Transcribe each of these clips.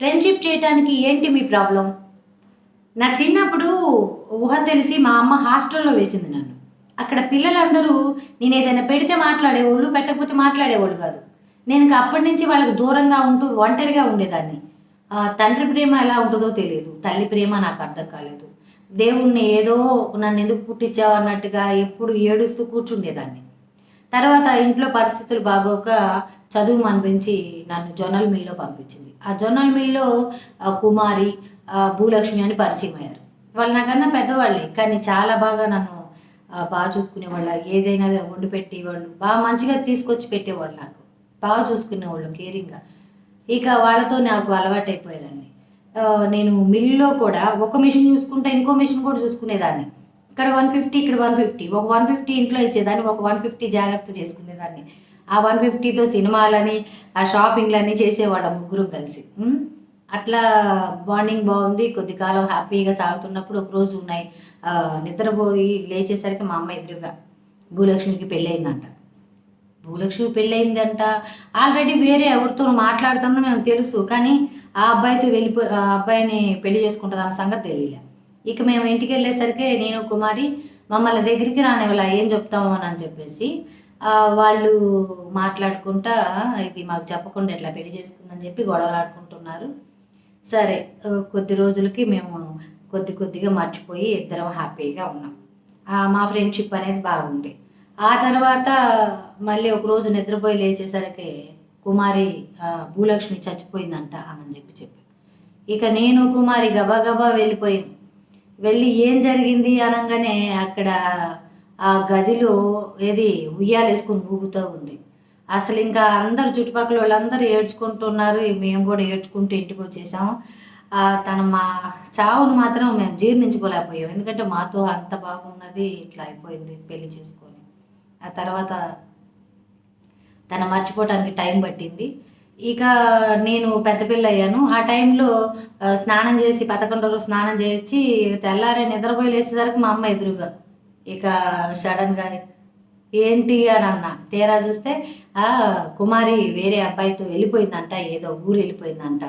Friendship చేయటానికి ఏంటి మీ problem? నా చిన్నప్పుడు ఊహ తెలిసి మా అమ్మ హాస్టల్లో వేసింది నన్ను. అక్కడ పిల్లలందరూ నేను ఏదైనా పెడితే మాట్లాడేవాళ్ళు పెట్టకపోతే మాట్లాడేవాళ్ళు కాదు. నేను అప్పటి నుంచి వాళ్ళకి దూరంగా ఉంటూ ఒంటరిగా ఉండేదాన్ని. తండ్రి ప్రేమ ఎలా ఉంటుందో తెలియదు. తల్లి ప్రేమ నాకు అర్థం కాలేదు. దేవుణ్ణి ఏదో నన్ను ఎందుకు పుట్టించావు అన్నట్టుగా ఎప్పుడు ఏడుస్తూ కూర్చుండేదాన్ని. తర్వాత ఇంట్లో పరిస్థితులు బాగోక చదువు మనిపించి నన్ను జొన్నల్ మిల్లో పంపించింది. ఆ జొన్నల్ మిల్లో ఆ, కుమారి భూలక్ష్మి అని పరిచయం అయ్యారు. వాళ్ళు నాకన్నా పెద్దవాళ్ళే కానీ చాలా బాగా నన్ను బాగా చూసుకునేవాళ్ళు. ఏదైనా వండి పెట్టేవాళ్ళు. బాగా మంచిగా తీసుకొచ్చి పెట్టేవాళ్ళు నాకు. బాగా చూసుకునేవాళ్ళు కేరింగ్గా. ఇక వాళ్ళతో నాకు అలవాటు అయిపోయేదాన్ని నేను మిల్లులో కూడా ఒక మిషన్ చూసుకుంటే ఇంకో మిషన్ కూడా చూసుకునేదాన్ని. ఇక్కడ వన్ ఫిఫ్టీ ఇక్కడ వన్ ఫిఫ్టీ. ఒక వన్ ఫిఫ్టీ ఇంట్లో ఇచ్చేదాన్ని ఒక వన్ ఫిఫ్టీ జాగ్రత్త చేసుకునేదాన్ని. ఆ వన్ ఫిఫ్టీతో సినిమాలని ఆ షాపింగ్లని చేసేవాళ్ళం ముగ్గురు కలిసి. అట్లా బాండింగ్ బాగుంది. కొద్ది కాలం హ్యాపీగా సాగుతున్నప్పుడు ఒకరోజు ఉన్నాయి నిద్రపోయి లేచేసరికి మా అమ్మ ఎదురుగా భూలక్ష్మికి పెళ్ళయిందంట. భూలక్ష్మి పెళ్ళయిందంట. ఆల్రెడీ వేరే ఎవరితో మాట్లాడుతుందో మేము తెలుసు కానీ ఆ అబ్బాయితో వెళ్ళిపో ఆ అబ్బాయిని పెళ్ళి చేసుకుంటుంది అన్న సంగతి తెలియలే. ఇక మేము ఇంటికి వెళ్ళేసరికి నేను కుమారి మమ్మల్ని దగ్గరికి రానివ్వాల ఏం చెప్తాము అని చెప్పేసి వాళ్ళు మాట్లాడుకుంటా ఇది మాకు చెప్పకుండా ఎట్లా పెళ్ళి చేసుకుందని చెప్పి గొడవలాడుకుంటున్నారు. సరే కొద్ది రోజులకి మేము కొద్ది కొద్దిగా మర్చిపోయి ఇద్దరం హ్యాపీగా ఉన్నాం. మా ఫ్రెండ్షిప్ అనేది బాగుంది. ఆ తర్వాత మళ్ళీ ఒక రోజు నిద్రపోయి లేచేసరికి కుమారి భూలక్ష్మి చచ్చిపోయిందంట అని చెప్పి చెప్పి. ఇక నేను కుమారి గబా గబా వెళ్ళిపోయింది వెళ్ళి ఏం జరిగింది అనగానే అక్కడ ఆ గదిలో ఏది ఉయ్యాలేసుకొని ఊగుతూ ఉంది. అసలు ఇంకా అందరు చుట్టుపక్కల వాళ్ళందరూ ఏడ్చుకుంటున్నారు. మేము కూడా ఏడ్చుకుంటూ ఇంటికి వచ్చేసాం. తన మా చావును మాత్రం మేము జీర్ణించుకోలేకపోయాం. ఎందుకంటే మాతో అంత బాగున్నది ఇట్లా అయిపోయింది పెళ్ళి చేసుకొని. ఆ తర్వాత తన మర్చిపోవడానికి టైం పట్టింది. ఇక నేను పెద్ద పిల్ల అయ్యాను. ఆ టైంలో స్నానం చేసి పదకొండు రోజు స్నానం చేసి తెల్లారే నిద్రపోయి లేచేసరికి మా అమ్మ ఎదురుగా ఇక సడన్గా ఏంటి అని అన్న. తేరా చూస్తే ఆ కుమారి వేరే అబ్బాయితో వెళ్ళిపోయిందంట ఏదో ఊరు వెళ్ళిపోయిందంట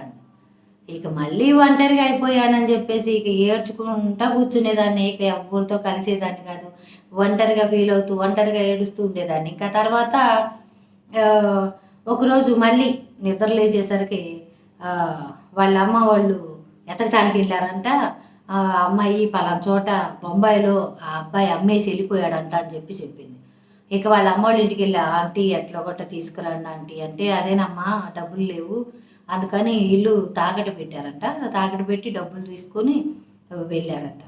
ఇక మళ్ళీ ఒంటరిగా అయిపోయానని చెప్పేసి ఇక ఏడ్చుకుంటా కూర్చునేదాన్ని. ఇక ఎవరితో కలిసేదాన్ని కాదు. ఒంటరిగా ఫీల్ అవుతూ ఒంటరిగా ఏడుస్తూ ఉండేదాన్ని. ఇంకా తర్వాత ఒకరోజు మళ్ళీ నిద్ర లేచేసరికి వాళ్ళ అమ్మ వాళ్ళు ఎతకటానికి వెళ్ళారంట. ఆ అమ్మాయి పలానా చోట బొంబాయిలో ఆ అబ్బాయి అమ్మేసి వెళ్ళిపోయాడంట అని చెప్పి చెప్పింది. ఇక వాళ్ళ అమ్మోళ్ళ ఇంటికి వెళ్ళి ఆంటీ ఎట్లా గొట్ట తీసుకురండి ఆంటీ. అంటే అదేనమ్మా డబ్బులు లేవు. అందుకని ఇల్లు తాకట్టు పెట్టారంట. తాకట్టు పెట్టి డబ్బులు తీసుకొని వెళ్ళారంట.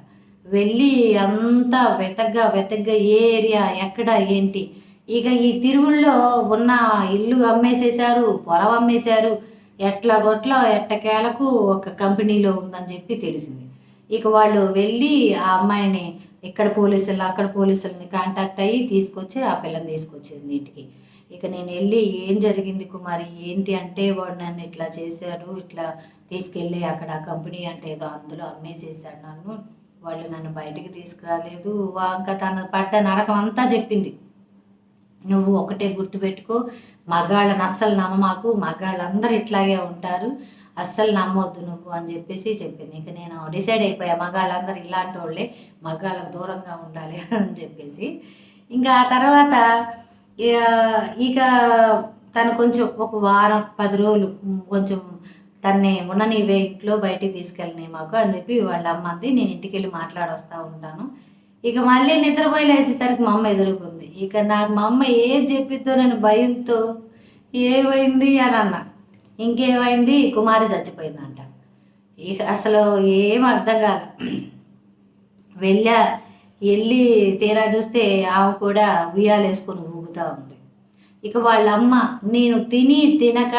వెళ్ళి అంతా వెతగ్గా వెతగ్గా ఏ ఏరియా ఎక్కడ ఏంటి? ఇక ఈ తిరువుల్లో ఉన్న ఇల్లు అమ్మేసేశారు పొలం అమ్మేశారు. ఎట్లా గొట్ల ఎట్టకేలకు ఒక కంపెనీలో ఉందని చెప్పి తెలిసింది. ఇక వాళ్ళు వెళ్ళి ఆ అమ్మాయిని ఇక్కడ పోలీసులు అక్కడ పోలీసులని కాంటాక్ట్ అయ్యి తీసుకొచ్చి ఆ పిల్లని తీసుకొచ్చింది ఇంటికి. ఇక నేను వెళ్ళి ఏం జరిగింది కుమారి? ఏంటి అంటే వాడు నన్ను ఇట్లా చేశాడు ఇట్లా తీసుకెళ్ళి అక్కడ కంపెనీ అంటే ఏదో అందులో అమ్మేసేసాడు నన్ను. వాళ్ళు నన్ను బయటికి తీసుకురాలేదు. వా- ఇంకా తన పడ్డ నరకం అంతా చెప్పింది. నువ్వు ఒకటే గుర్తుపెట్టుకో మగాళ్ళని అస్సలు నమ్మమాకు మగాళ్ళందరూ ఇట్లాగే ఉంటారు. అస్సలు నమ్మొద్దు నువ్వు అని చెప్పేసి చెప్పింది. ఇక నేను డిసైడ్ అయిపోయా మగాళ్ళందరూ ఇలాంటి వాళ్ళే మగాళ్ళకు దూరంగా ఉండాలి అని చెప్పేసి. ఇంకా ఆ తర్వాత ఇక- ఇక తను కొంచెం ఒక వారం పది రోజులు కొంచెం తన్ని ఉండనివే ఇంట్లో బయటికి తీసుకెళ్ళని మాకు అని చెప్పి వాళ్ళ అమ్మ అంది. నేను ఇంటికి వెళ్ళి మాట్లాడొస్తా ఉంటాను. ఇక మళ్ళీ నిద్రపోయి లేచేసరికి మా అమ్మ ఎదురుకుంది. ఇక నాకు మా అమ్మ ఏది చెప్పిద్దో నేను భయంతో ఏమైంది? అని అన్నా. ఇంకేమైంది? కుమారి చచ్చిపోయిందంట. ఇక అసలు ఏం అర్థం కాల. వెళ్ళా వెళ్ళి తీరా చూస్తే ఆమె కూడా ఉయ్యాలేసుకొని ఊగుతూ ఉంది. ఇక వాళ్ళ అమ్మ నేను తిని తినక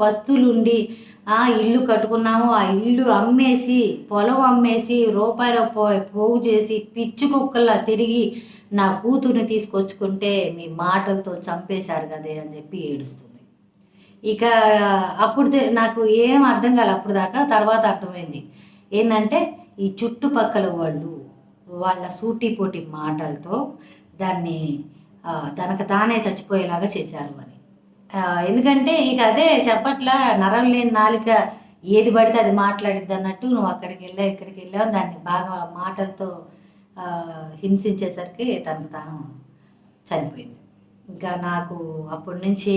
పస్తులుండి ఆ ఇల్లు కట్టుకున్నాము. ఆ ఇల్లు అమ్మేసి పొలం అమ్మేసి రూపాయల పో- పోగు చేసి పిచ్చి కుక్కల్లా తిరిగి నా కూతుర్ని తీసుకొచ్చుకుంటే మీ మాటలతో చంపేశారు కదే అని చెప్పి ఏడుస్తుంది. ఇక అప్పుడు నాకు ఏం అర్థం కాలే అప్పుడు దాకా తర్వాత అర్థమైంది. ఏంటంటే ఈ చుట్టుపక్కల వాళ్ళు వాళ్ళ సూటిపోటి మాటలతో దాన్ని తనకు తానే చచ్చిపోయేలాగా చేశారు అని. ఎందుకంటే ఇక అదే చెప్పట్ల నరం లేని నాలిక ఏది పడితే అది మాట్లాడిద్ది అన్నట్టు నువ్వు అక్కడికి వెళ్ళావు ఇక్కడికి వెళ్ళావు దాన్ని బాగా మాటలతో హింసించేసరికి తనకు తాను చనిపోయింది. ఇంకా నాకు అప్పటి నుంచి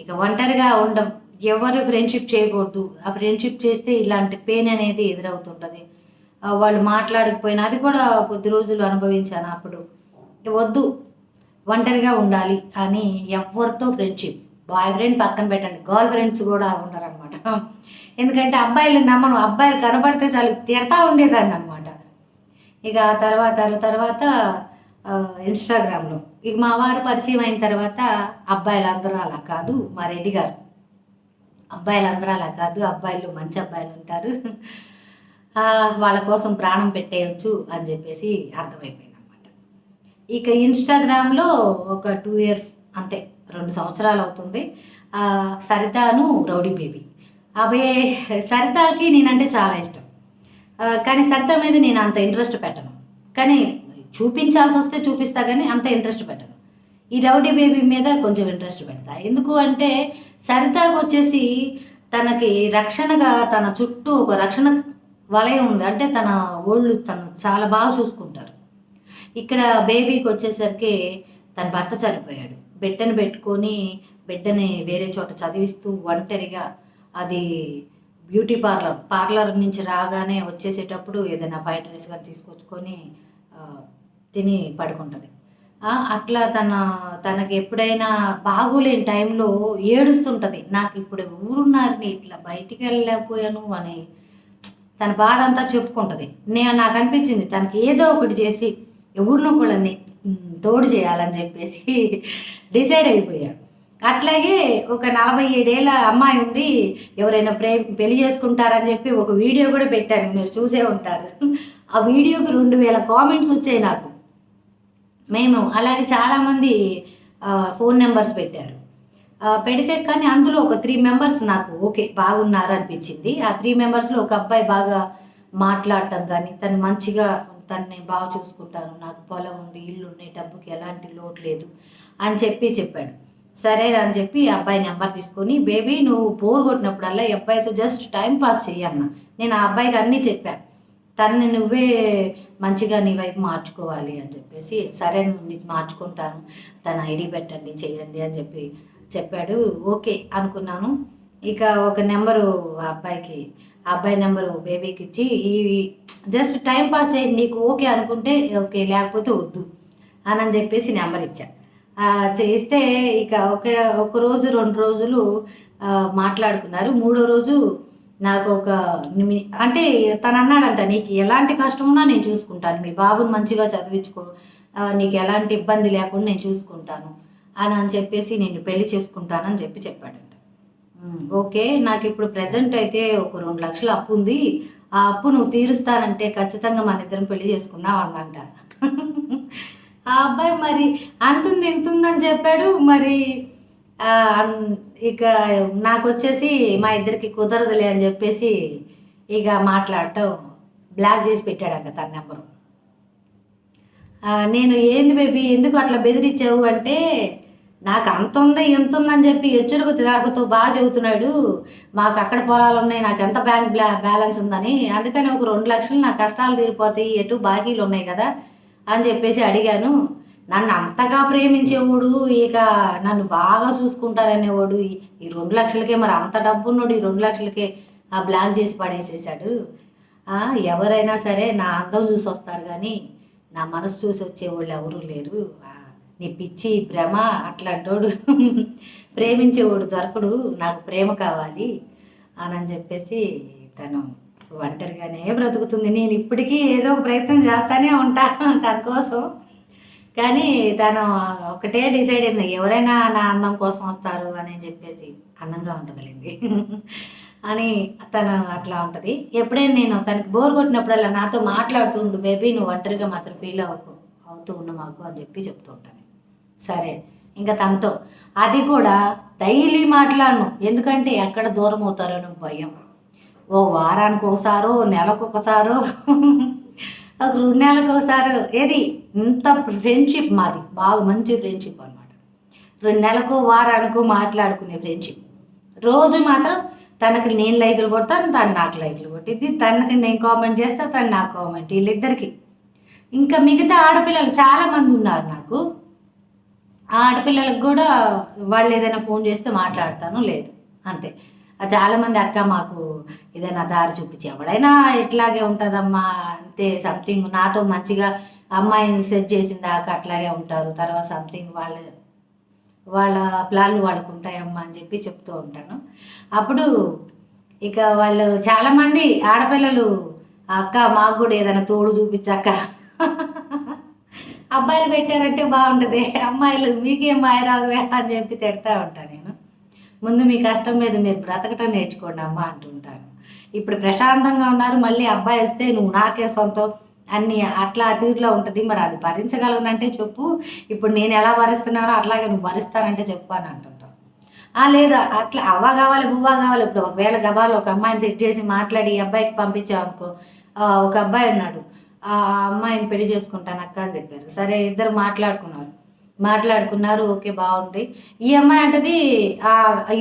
ఇక ఒంటరిగా ఉండం. ఎవరు ఫ్రెండ్షిప్ చేయకూడదు. ఆ ఫ్రెండ్షిప్ చేస్తే ఇలాంటి పెయిన్ అనేది ఎదురవుతుంటుంది. వాళ్ళు మాట్లాడకపోయినా అది కూడా కొద్ది రోజులు అనుభవించాను అప్పుడు. వద్దు ఒంటరిగా ఉండాలి అని ఎవరితో ఫ్రెండ్షిప్ బాయ్ ఫ్రెండ్ పక్కన పెట్టండి. గర్ల్ ఫ్రెండ్స్ కూడా ఉండరనమాట ఎందుకంటే అబ్బాయిలు నమ్మను. అబ్బాయిలు కనబడితే చాలు తిడతా ఉండేదాన్ని అనమాట ఇక ఆ తర్వాత తర్వాత ఇన్స్టాగ్రామ్లో. ఇక మా వారు పరిచయం అయిన తర్వాత అబ్బాయిలు అందరూ అలా కాదు మా రెడ్డి గారు. అబ్బాయిలు అందరూ అలా కాదు అబ్బాయిలు మంచి అబ్బాయిలు ఉంటారు. వాళ్ళ కోసం ప్రాణం పెట్టేయచ్చు అని చెప్పేసి అర్థమైపోయింది అనమాట ఇక ఇన్స్టాగ్రామ్లో ఒక టూ ఇయర్స్ అంతే రెండు సంవత్సరాలు అవుతుంది. సరితాను రౌడీ బేబీ. అవే సరితాకి నేనంటే చాలా ఇష్టం. కానీ సరిత మీద నేను అంత ఇంట్రెస్ట్ పెట్టను. కానీ చూపించాల్సి వస్తే చూపిస్తా కానీ అంత ఇంట్రెస్ట్ పెట్టను. ఈ రౌడీ బేబీ మీద కొంచెం ఇంట్రెస్ట్ పెడతా. ఎందుకు అంటే సరితాకు వచ్చేసి తనకి రక్షణగా తన చుట్టూ ఒక రక్షణ వలయం ఉంది. అంటే తన ఒళ్ళు తను చాలా బాగా చూసుకుంటారు. ఇక్కడ బేబీకి వచ్చేసరికి తన భర్త చనిపోయాడు. బిడ్డను పెట్టుకొని బిడ్డని వేరే చోట చదివిస్తూ ఒంటరిగా అది బ్యూటీ పార్లర్ పార్లర్ నుంచి రాగానే వచ్చేసేటప్పుడు ఏదైనా ఫ్రైడ్ రైస్ కానీ తీసుకొచ్చుకొని తిని పడుకుంటుంది. అట్లా తన తనకి ఎప్పుడైనా బాగోలేని టైంలో ఏడుస్తుంటుంది. నాకు ఇప్పుడు ఊరున్నారని ఇట్లా బయటికి వెళ్ళలేకపోయాను అని తన బాధ అంతా చెప్పుకుంటుంది. నేను నాకు అనిపించింది తనకి ఏదో ఒకటి చేసి ఎవరినో కూడా తోడు చేయాలని చెప్పేసి డిసైడ్ అయిపోయా. అట్లాగే ఒక నలభై ఏడేళ్ళ అమ్మాయి ఉంది ఎవరైనా ప్రే పెళ్ళి చేసుకుంటారని చెప్పి ఒక వీడియో కూడా పెట్టాను. మీరు చూసే ఉంటారు. ఆ వీడియోకి రెండు వేల కామెంట్స్ వచ్చాయి నాకు. మేము అలాగే చాలామంది ఫోన్ నెంబర్స్ పెట్టారు. పెడితే కానీ అందులో ఒక త్రీ మెంబర్స్ నాకు ఓకే బాగున్నారు అనిపించింది. ఆ త్రీ మెంబర్స్లో ఒక అబ్బాయి బాగా మాట్లాడటం కానీ తను మంచిగా తనని బాగా చూసుకుంటాను నాకు పొలం ఉంది ఇల్లు ఉన్నాయి డబ్బుకి ఎలాంటి లోటు లేదు అని చెప్పి చెప్పాడు. సరే అని చెప్పి అబ్బాయి నెంబర్ తీసుకొని బేబీ నువ్వు బోర్ కొట్టినప్పుడల్లా ఈ అబ్బాయితో జస్ట్ టైం పాస్ చెయ్యన్న నేను ఆ అబ్బాయికి అన్నీ చెప్పాను తనని నువ్వే మంచిగా నీ వైపు మార్చుకోవాలి అని చెప్పేసి సరే నువ్వు మార్చుకుంటాను తన ఐడి పెట్టండి చేయండి అని చెప్పి చెప్పాడు. ఓకే అనుకున్నాను. ఇక ఒక నెంబరు ఆ అబ్బాయికి ఆ అబ్బాయి నెంబరు బేబీకి ఇచ్చి ఈ జస్ట్ టైం పాస్ చేయి నీకు ఓకే అనుకుంటే ఓకే లేకపోతే వద్దు అని అని చెప్పేసి నెంబర్ ఇచ్చా. చేస్తే ఇక ఒక ఒక రోజు రెండు రోజులు మాట్లాడుకున్నారు. మూడో రోజు నాకు ఒక అంటే తను అన్నాడంట నీకు ఎలాంటి కష్టం ఉన్నా నేను చూసుకుంటాను. మీ బాబుని మంచిగా చదివించుకో. నీకు ఎలాంటి ఇబ్బంది లేకుండా నేను చూసుకుంటాను. అని అని చెప్పేసి నేను పెళ్ళి చేసుకుంటానని చెప్పి చెప్పాడంట. ఓకే. నాకు ఇప్పుడు ప్రజెంట్ అయితే ఒక రెండు లక్షల అప్పు ఉంది. ఆ అప్పు నువ్వు తీరుస్తానంటే ఖచ్చితంగా మన ఇద్దరం పెళ్ళి చేసుకున్నావు అందంట. ఆ అబ్బాయి మరి అంతుంది ఇంతుందని చెప్పాడు. మరి అన్- ఇక నాకు వచ్చేసి మా ఇద్దరికి కుదరదులే అని చెప్పేసి ఇక మాట్లాడటం బ్లాక్ చేసి పెట్టాడంట తన నెంబరు. నేను ఏంది బేబీ ఎందుకు అట్లా బెదిరించావు అంటే నాకు అంత ఉంది ఎంత ఉందని చెప్పి హెచ్చరిక నాకుతో బాగా చెబుతున్నాడు. మాకు అక్కడ పొలాలు ఉన్నాయి నాకు ఎంత బ్యాంక్ బ్లా బ్యాలెన్స్ ఉందని. అందుకని ఒక రెండు లక్షలు నా కష్టాలు తీరిపోతాయి ఎటు బాకీలు ఉన్నాయి కదా అని చెప్పేసి అడిగాను. నన్ను అంతగా ప్రేమించేవాడు ఇక నన్ను బాగా చూసుకుంటారనేవాడు ఈ- ఈ రెండు లక్షలకే మరి అంత డబ్బు ఉన్నాడు ఈ రెండు లక్షలకే ఆ బ్లాక్ చేసి పడేసేసాడు ఎవరైనా సరే నా అందం చూసి వస్తారు కానీ నా మనసు చూసి వచ్చేవాళ్ళు ఎవరూ లేరు. నీ పిచ్చి భ్రమ అట్లాంటోడు ప్రేమించేవాడు దొరకడు నాకు ప్రేమ కావాలి అని అని చెప్పేసి తను ఒంటరిగానే బ్రతుకుతుంది. నేను ఇప్పటికీ ఏదో ఒక ప్రయత్నం చేస్తానే ఉంటాను తన కోసం. కానీ తను ఒకటే డిసైడ్ అయింది ఎవరైనా నా అందం కోసం వస్తారు అని చెప్పేసి అందంగా ఉంటుందిలేండి. అని తను అట్లా ఉంటుంది. ఎప్పుడైనా నేను తనకి బోర్ కొట్టినప్పుడల్లా నాతో మాట్లాడుతుండు బేబీ నువ్వు ఒంటరిగా మాత్రం ఫీల్ అవ్వకు అవుతూ ఉన్న మాకు అని చెప్పి చెప్తూ ఉంటాను సరే ఇంకా తనతో. అది కూడా డైలీ మాట్లాడను. ఎందుకంటే ఎక్కడ దూరం అవుతారో భయం. ఓ వారానికి ఒకసారో నెలకు ఒకసారో ఒక రెండు నెలలకు ఒకసారి ఏది? ఇంత ఫ్రెండ్షిప్ మాది. బాగా మంచి ఫ్రెండ్షిప్ అనమాట రెండు నెలలకు వారానికి మాట్లాడుకునే ఫ్రెండ్షిప్ రోజు మాత్రం తనకి నేను లైకులు కొడతాను తను నాకు లైకులు కొట్టిద్ది. తనకి నేను కామెంట్ చేస్తా తను నాకు కామెంట్ వీళ్ళిద్దరికి ఇంకా మిగతా ఆడపిల్లలు చాలామంది ఉన్నారు నాకు. ఆ ఆడపిల్లలకు కూడా వాళ్ళు ఏదైనా ఫోన్ చేస్తే మాట్లాడతాను లేదు. అంతే. చాలామంది అక్క మాకు ఏదైనా దారి చూపించి ఎవడైనా ఇట్లాగే ఉంటుందమ్మా అంతే సంథింగ్ నాతో మంచిగా అమ్మాయిని సెట్ చేసిన దాకా అట్లాగే ఉంటారు తర్వాత సంథింగ్ వాళ్ళ వాళ్ళ ప్లాన్లు వాళ్ళకు ఉంటాయమ్మా అని చెప్పి చెప్తూ ఉంటాను. అప్పుడు ఇక వాళ్ళు చాలామంది ఆడపిల్లలు అక్క మాకు కూడా ఏదైనా తోడు చూపించక్క అబ్బాయిలు పెట్టారంటే బాగుంటుంది అమ్మాయిలు మీకేం మాయరాగువే అని చెప్పి తిడతా ఉంటాను ముందు మీ కష్టం మీద మీరు బ్రతకటం నేర్చుకోండి అమ్మ అంటుంటారు. ఇప్పుడు ప్రశాంతంగా ఉన్నారు మళ్ళీ అబ్బాయి వస్తే నువ్వు నాకే సొంతం అన్ని అట్లా తీరులో ఉంటుంది మరి అది భరించగలనంటే చెప్పు. ఇప్పుడు నేను ఎలా భరిస్తున్నానో అట్లాగే నువ్వు భరిస్తానంటే చెప్పు అని అంటుంటావు ఆ లేదా అట్లా అవ్వ కావాలి బువ్వా కావాలి. ఇప్పుడు ఒకవేళ గబాలు ఒక అమ్మాయిని సెట్ చేసి మాట్లాడి ఈ అబ్బాయికి పంపించామనుకో ఒక అబ్బాయి ఉన్నాడు ఆ అమ్మాయిని పెళ్ళి చేసుకుంటాను అక్క అని చెప్పారు. సరే ఇద్దరు మాట్లాడుకున్నారు. మాట్లాడుకున్నారు ఓకే బాగుంది. ఈ అమ్మాయి అంటది ఆ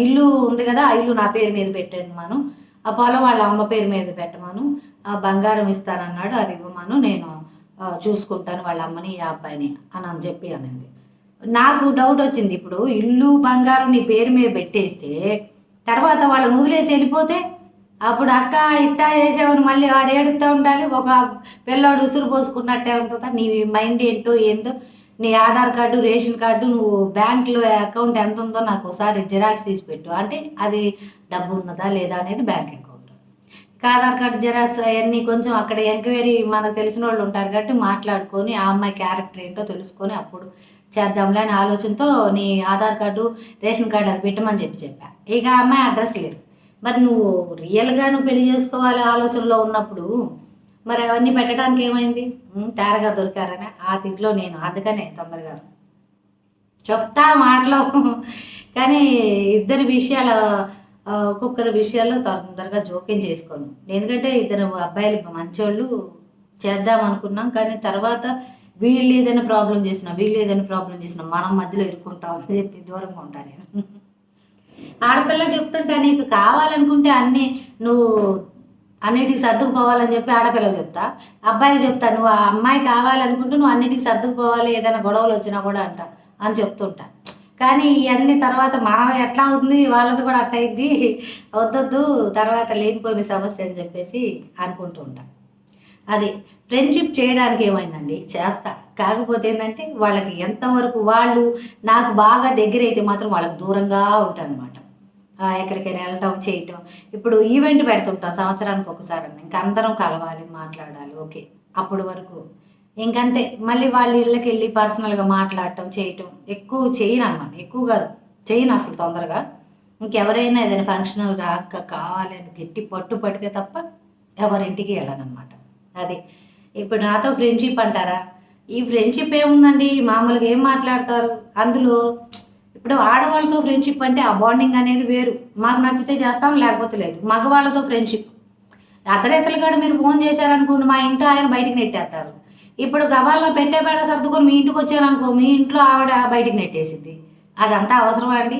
ఇల్లు ఉంది కదా ఆ ఇల్లు నా పేరు మీద పెట్టాను మనం. ఆ పొలం వాళ్ళ అమ్మ పేరు మీద పెట్టమను. ఆ బంగారం ఇస్తానన్నాడు అది ఇవ్వమను. నేను చూసుకుంటాను వాళ్ళ అమ్మని ఈ అబ్బాయిని అని అని చెప్పి అనింది. నాకు డౌట్ వచ్చింది ఇప్పుడు. ఇల్లు బంగారం నీ పేరు మీద పెట్టేస్తే తర్వాత వాళ్ళని వదిలేసి వెళ్ళిపోతే అప్పుడు అక్క ఇట్టా చేసేవాడు మళ్ళీ వాడు ఏడుస్తూ ఉండాలి. ఒక పిల్లాడు ఉసురు పోసుకున్నట్టే ఉంటుందా? నీ మైండ్ ఏంటో ఏందో నీ ఆధార్ కార్డు రేషన్ కార్డు నువ్వు బ్యాంకులో అకౌంట్ ఎంత ఉందో నాకు ఒకసారి జిరాక్స్ తీసి పెట్టు. అంటే అది డబ్బు ఉన్నదా లేదా అనేది bank account. Aadhaar card xerox అవన్నీ కొంచెం అక్కడ ఎంక్వైరీ మనకు తెలిసిన వాళ్ళు ఉంటారు కాబట్టి మాట్లాడుకొని ఆ అమ్మాయి క్యారెక్టర్ ఏంటో తెలుసుకొని అప్పుడు చేద్దాంలే అనే ఆలోచనతో నీ ఆధార్ కార్డు రేషన్ కార్డు అది పెట్టమని చెప్పి చెప్పా. ఇక ఆ అమ్మాయి అడ్రస్ లేదు. మరి నువ్వు రియల్గా నువ్వు పెళ్ళి చేసుకోవాలి ఆలోచనలో ఉన్నప్పుడు మరి అవన్నీ పెట్టడానికి ఏమైంది? తేరగా దొరికారని ఆ తిట్లో నేను అందుకనే తొందరగా. చెప్తా మాటలు. కానీ ఇద్దరి విషయాల ఒక్కొక్కరి విషయాల్లో తొందరగా జోక్యం చేసుకోను. ఎందుకంటే ఇద్దరు అబ్బాయిలు మంచోళ్ళు చేద్దాం అనుకున్నాం. కానీ తర్వాత వీళ్ళు ఏదైనా ప్రాబ్లం చేసినా వీళ్ళు ఏదైనా ప్రాబ్లం చేసినా మనం మధ్యలో ఇరుక్కుంటాం అని చెప్పి దూరంగా ఉంటాను నేను. ఆడపిల్ల చెప్తుంటా నీకు కావాలనుకుంటే అన్నీ నువ్వు అన్నిటికి సర్దుకుపోవాలని చెప్పి ఆడపిల్లకి చెప్తా. అబ్బాయికి చెప్తా నువ్వు ఆ అమ్మాయి కావాలనుకుంటే నువ్వు అన్నిటికి సర్దుకుపోవాలి ఏదైనా గొడవలు వచ్చినా కూడా అంట అని చెప్తుంటా. కానీ ఇవన్నీ తర్వాత మనం ఎట్లా అవుతుంది? వాళ్ళది కూడా అట్ట అయింది వద్దొద్దు తర్వాత లేనిపోయిన సమస్య అని చెప్పేసి అనుకుంటూ ఉంటా అది ఫ్రెండ్షిప్ చేయడానికి ఏమైందండి? చేస్తా. కాకపోతే ఏంటంటే వాళ్ళకి ఎంతవరకు వాళ్ళు నాకు బాగా దగ్గర అయితే మాత్రం వాళ్ళకి దూరంగా ఉంటాను అనమాట ఎక్కడికైనా వెళ్ళటం చేయటం. ఇప్పుడు ఈవెంట్ పెడుతుంటాం సంవత్సరానికి ఒకసారి ఇంకా అందరం కలవాలి మాట్లాడాలి. ఓకే. అప్పటి వరకు. ఇంకంతే. మళ్ళీ వాళ్ళ ఇళ్ళకి వెళ్ళి పర్సనల్గా మాట్లాడటం చేయటం ఎక్కువ చేయను అనమాట. ఎక్కువ కాదు. చేయను అసలు తొందరగా. ఇంకెవరైనా ఏదైనా ఫంక్షన్ రాక కావాలి అని గట్టి పట్టు పడితే తప్ప ఎవరింటికి వెళ్ళనమాట అది. ఇప్పుడు నాతో ఫ్రెండ్షిప్ అంటారా? ఈ ఫ్రెండ్షిప్ ఏముందండి? మామూలుగా ఏం మాట్లాడతారు? అందులో ఇప్పుడు ఆడవాళ్ళతో ఫ్రెండ్షిప్ అంటే ఆ బాండింగ్ అనేది వేరు. మాకు నచ్చితే చేస్తాం లేకపోతే లేదు. మగవాళ్ళతో ఫ్రెండ్షిప్ అతరేతలు కూడా మీరు ఫోన్ చేశారనుకోండి మా ఇంట్లో ఆయన బయటికి నెట్టేస్తారు. ఇప్పుడు గబాల్లో పెట్టే బేడ సర్దుకొని మీ ఇంటికి వచ్చారనుకో మీ ఇంట్లో ఆవిడ బయటికి నెట్టేసింది. అదంతా అవసరమా అండి?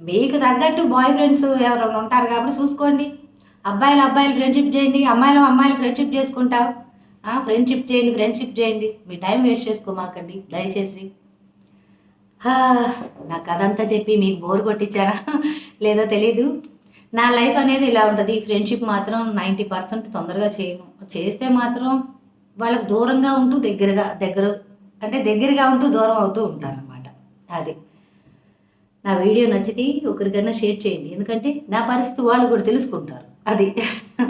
మీకు తగ్గట్టు బాయ్ ఫ్రెండ్స్ ఎవరైనా ఉంటారు కాబట్టి చూసుకోండి. అబ్బాయిలు అబ్బాయిలు ఫ్రెండ్షిప్ చేయండి అమ్మాయిలు అమ్మాయిలు ఫ్రెండ్షిప్ చేసుకుంటావు ఫ్రెండ్షిప్ చేయండి ఫ్రెండ్షిప్ చేయండి. మీ టైం వేస్ట్ చేసుకోమాకండి. దయచేసి నాకు అదంతా చెప్పి మీకు బోర్ కొట్టించారా? లేదో తెలీదు. నా లైఫ్ అనేది ఇలా ఉంటుంది. ఫ్రెండ్షిప్ మాత్రం నైంటీ పర్సెంట్ తొందరగా చేయను. చేస్తే మాత్రం వాళ్ళకు దూరంగా ఉంటూ దగ్గరగా దగ్గర అంటే దగ్గరగా ఉంటూ దూరం అవుతూ ఉంటారనమాట అది. నా వీడియో నచ్చితే ఒకరికైనా షేర్ చేయండి. ఎందుకంటే నా పరిస్థితి వాళ్ళు కూడా తెలుసుకుంటారు. అది.